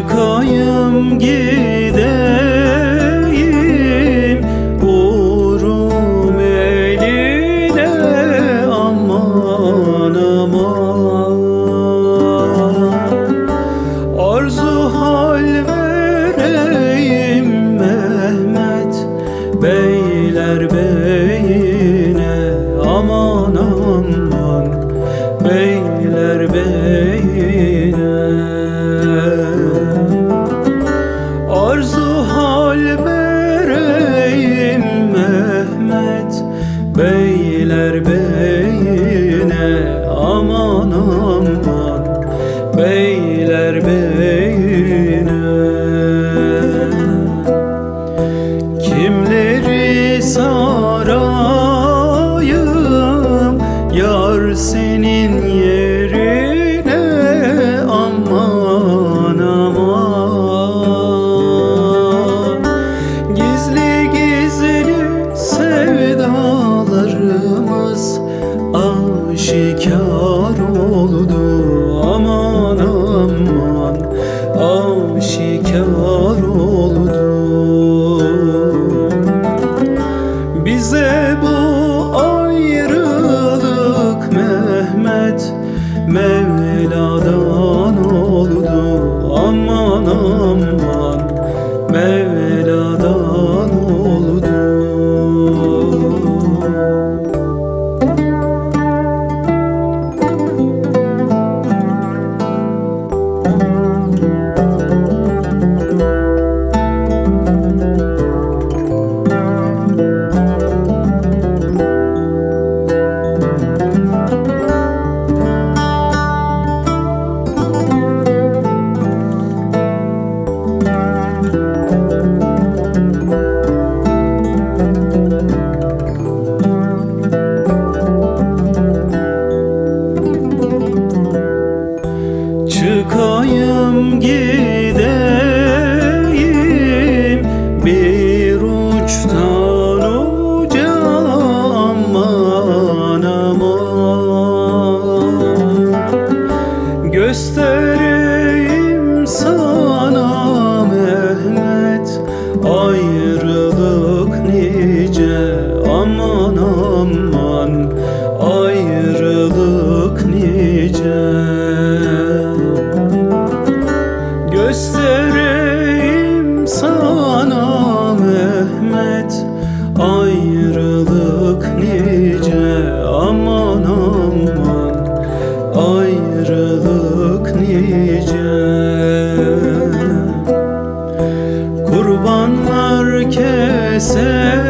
Çıkayım gideyim Uğrum eline aman aman. Arzu hal vereyim Mehmet Beyler beyine aman aman Bey aman Beyler beyim شی که مارو Ayrılık nice aman aman. Ayrılık nice. Göstereyim sana Mehmet. Ayrılık nice aman aman. Ayrılık nice. sen